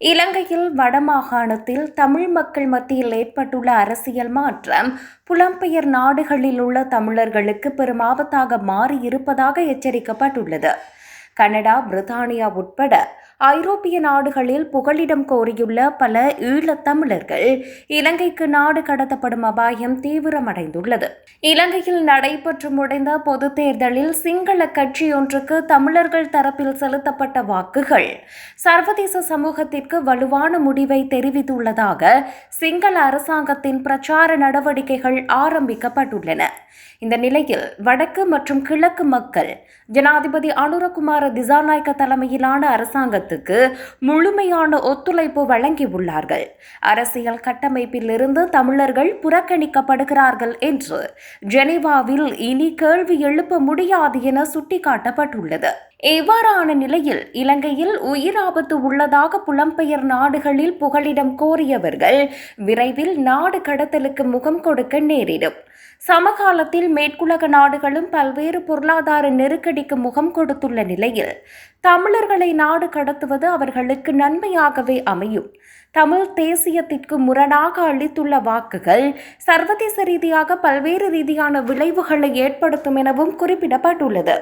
இலங்கையில் வடமாகாணத்தில் தமிழ் மக்கள் மத்தியில் ஏற்பட்டுள்ள அரசியல் மாற்றம் புலம்பெயர் நாடுகளில் உள்ள தமிழர்களுக்கு பெரும் ஆபத்தாக மாறியிருப்பதாக எச்சரிக்கப்பட்டுள்ளது. கனடா பிரித்தானியா உட்பட ஐரோப்பிய நாடுகளில் புகலிடம் கோரியுள்ள பல ஈழத் தமிழர்கள் இலங்கைக்கு நாடு கடத்தப்படும் அபாயம் தீவிரமடைந்துள்ளது. இலங்கையில் நடைபெற்று முடிந்த பொதுத் தேர்தலில் சிங்கள கட்சியொன்றுக்கு தமிழர்கள் தரப்பில் செலுத்தப்பட்ட வாக்குகள் சர்வதேச சமூகத்திற்கு வலுவான முடிவை தெரிவித்துள்ளதாக சிங்கள அரசாங்கத்தின் பிரச்சார நடவடிக்கைகள் ஆரம்பிக்கப்பட்டுள்ளன. இந்த நிலையில் வடக்கு மற்றும் கிழக்கு மக்கள் ஜனாதிபதி அனுரகுமார திசாநாயக்க தலைமையிலான அரசாங்கத்துக்கு முழுமையான ஒத்துழைப்பு வழங்கியுள்ளார்கள். அரசியல் கட்டமைப்பிலிருந்து தமிழர்கள் புறக்கணிக்கப்படுகிறார்கள் என்று ஜெனீவாவில் இனி கேள்வி எழுப்ப முடியாது என சுட்டிக்காட்டப்பட்டுள்ளது. இவ்வாறான நிலையில் இலங்கையில் உயிர் ஆபத்து உள்ளதாக புலம்பெயர் நாடுகளில் புகலிடம் கோரியவர்கள் விரைவில் நாடு கடத்தலுக்கு முகம் கொடுக்க நேரிடும். சமகாலத்தில் மேற்குலக நாடுகளும் பல்வேறு பொருளாதார நெருக்கடிக்கு முகம் கொடுத்துள்ள நிலையில் தமிழர்களை நாடு கடத்துவது அவர்களுக்கு நன்மையாகவே அமையும். தமிழ் தேசியத்திற்கு முரணாக அளித்துள்ள வாக்குகள் சர்வதேச ரீதியாக பல்வேறு ரீதியான விளைவுகளை ஏற்படுத்தும் எனவும் குறிப்பிடப்பட்டுள்ளது.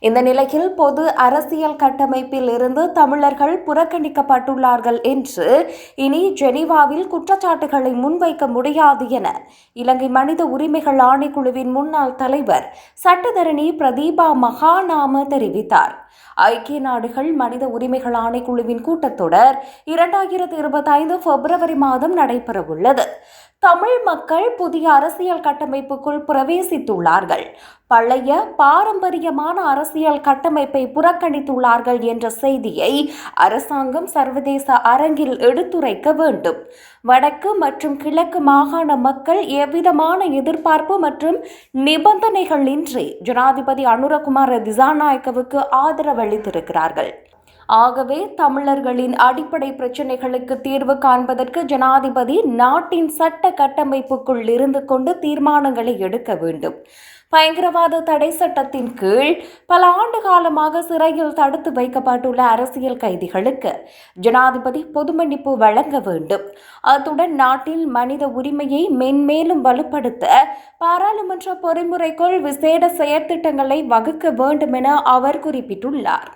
இந்த நிலையில் பொது அரசியல் கட்டமைப்பில் இருந்து தமிழர்கள் புறக்கணிக்கப்பட்டுள்ளார்கள் என்று இனி ஜெனீவாவில் குற்றச்சாட்டுகளை முன்வைக்க முடியாது என இலங்கை மனித உரிமைகள் ஆணைக்குழுவின் முன்னாள் தலைவர் சட்டத்தரணி பிரதீபா மகாநாம தெரிவித்தார். ஐக்கிய நாடுகள் மனித உரிமைகள் ஆணைக்குழுவின் கூட்டத்தொடர் இரண்டாயிரத்தி இருபத்தைந்து பிப்ரவரி மாதம் நடைபெறவுள்ளது. தமிழ் மக்கள் புதிய அரசியல் கட்டமைப்புக்குள் பிரவேசித்துள்ளார்கள். பழைய பாரம்பரியமான அரசியல் கட்டமைப்பை புறக்கணித்துள்ளார்கள் என்ற செய்தியை அரசாங்கம் சர்வதேச அரங்கில் எடுத்துரைக்க வேண்டும். வடக்கு மற்றும் கிழக்கு மாகாண மக்கள் எவ்விதமான எதிர்பார்ப்பு மற்றும் நிபந்தனைகள் இன்றி ஜனாதிபதி அனுரகுமார திசாநாயக்கவுக்கு ஆதரவளித்திருக்கிறார்கள் ஆகவே தமிழர்களின் அடிப்படை பிரச்சினைகளுக்கு தீர்வு காண்பதற்கு ஜனாதிபதி நாட்டின் சட்ட கட்டமைப்புக்குள் இருந்து கொண்டு தீர்மானங்களை எடுக்க வேண்டும். பயங்கரவாத தடை சட்டத்தின் கீழ் பல ஆண்டு காலமாக சிறையில் தடுத்து வைக்கப்பட்டுள்ள அரசியல் கைதிகளுக்கு ஜனாதிபதி பொது மன்னிப்பு வழங்க வேண்டும். அத்துடன் நாட்டில் மனித உரிமையை மென்மேலும் வலுப்படுத்த பாராளுமன்ற பொறிமுறைக்குள் விசேட செயற்திட்டங்களை வகுக்க வேண்டும் என அவர் குறிப்பிட்டுள்ளார்.